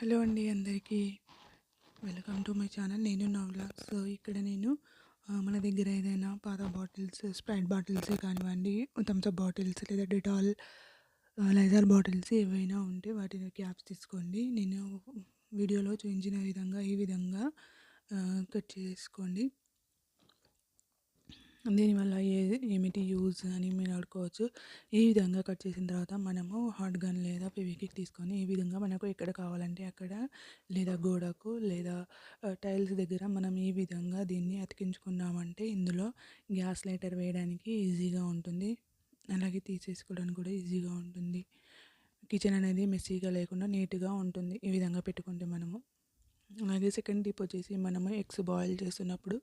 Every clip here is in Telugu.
హలో అండి అందరికీ. Welcome to my channel. నేను నవ్లా. సో ఇక్కడ నేను మన దగ్గర ఏదైనా పాత బాటిల్స్ స్ప్రైట్ బాటిల్స్ కానివ్వండి థమ్స్అప్ బాటిల్స్ లేదా డెటాల్ లైజార్ బాటిల్స్ ఏవైనా ఉంటే వాటిని క్యాప్స్ తీసుకోండి. నేను వీడియోలో చూపించిన విధంగా ఈ విధంగా కట్ చేసుకోండి. దీనివల్ల ఏ ఏమిటి యూజ్ అని మీరు అడుకోవచ్చు. ఈ విధంగా కట్ చేసిన తర్వాత మనము హాట్ గన్ లేదా ఫెవికిక్ తీసుకొని ఈ విధంగా మనకు ఎక్కడ కావాలంటే అక్కడ లేదా గోడకు లేదా టైల్స్ దగ్గర మనం ఈ విధంగా దీన్ని అతికించుకున్నామంటే ఇందులో గ్యాస్ లైటర్ వేయడానికి ఈజీగా ఉంటుంది. అలాగే తీసేసుకోవడానికి కూడా ఈజీగా ఉంటుంది. కిచెన్ అనేది మెస్సీగా లేకుండా నీట్గా ఉంటుంది. ఈ విధంగా పెట్టుకుంటే మనము. అలాగే సెకండ్ టిప్ వచ్చేసి మనము ఎగ్స్ బాయిల్ చేస్తున్నప్పుడు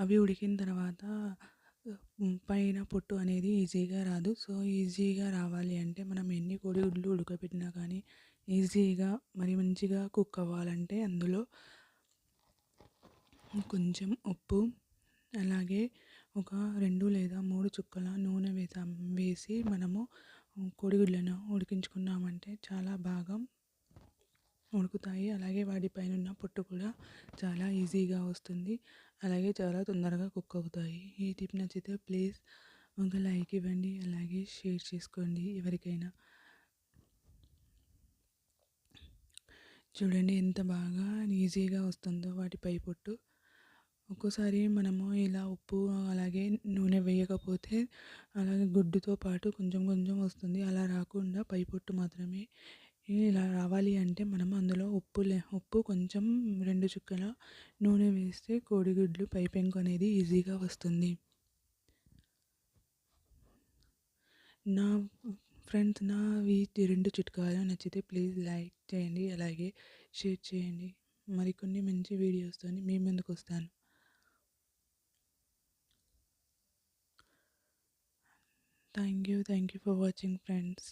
అవి ఉడికిన తర్వాత పైన పొట్టు అనేది ఈజీగా రాదు. సో ఈజీగా రావాలి అంటే మనం ఎన్ని కోడిగుడ్లు ఉడకబెట్టినా కానీ ఈజీగా మరి మంచిగా కుక్ అవ్వాలంటే అందులో కొంచెం ఉప్పు అలాగే ఒక రెండు లేదా మూడు చుక్కల నూనె వేసాం వేసి మనము కోడిగుడ్లను ఉడికించుకున్నామంటే చాలా బాగా ఉడుకుతాయి. అలాగే వాటిపైన ఉన్న పొట్టు కూడా చాలా ఈజీగా వస్తుంది. అలాగే చాలా తొందరగా కుక్ అవుతాయి. ఈ టిప్ నచ్చితే ప్లీజ్ ఒక లైక్ ఇవ్వండి. అలాగే షేర్ చేసుకోండి ఎవరికైనా. చూడండి ఎంత బాగా ఈజీగా వస్తుందో వాటిపై పొట్టు. ఒక్కోసారి మనము ఇలా ఉప్పు అలాగే నూనె వేయకపోతే అలాగే గుడ్డుతో పాటు కొంచెం కొంచెం వస్తుంది. అలా రాకుండా పై పొట్టు మాత్రమే ఇలా రావాలి అంటే మనం అందులో ఉప్పు లే ఉప్పు కొంచెం రెండు చుక్కల నూనె వేస్తే కోడిగుడ్లు పై పెంకు అనేది ఈజీగా వస్తుంది. నా ఫ్రెండ్స్ నా ఈ రెండు చిట్కాలు నచ్చితే ప్లీజ్ లైక్ చేయండి అలాగే షేర్ చేయండి. మరికొన్ని మంచి వీడియోస్తో మీ ముందుకు వస్తాను. Thank you thank you for watching friends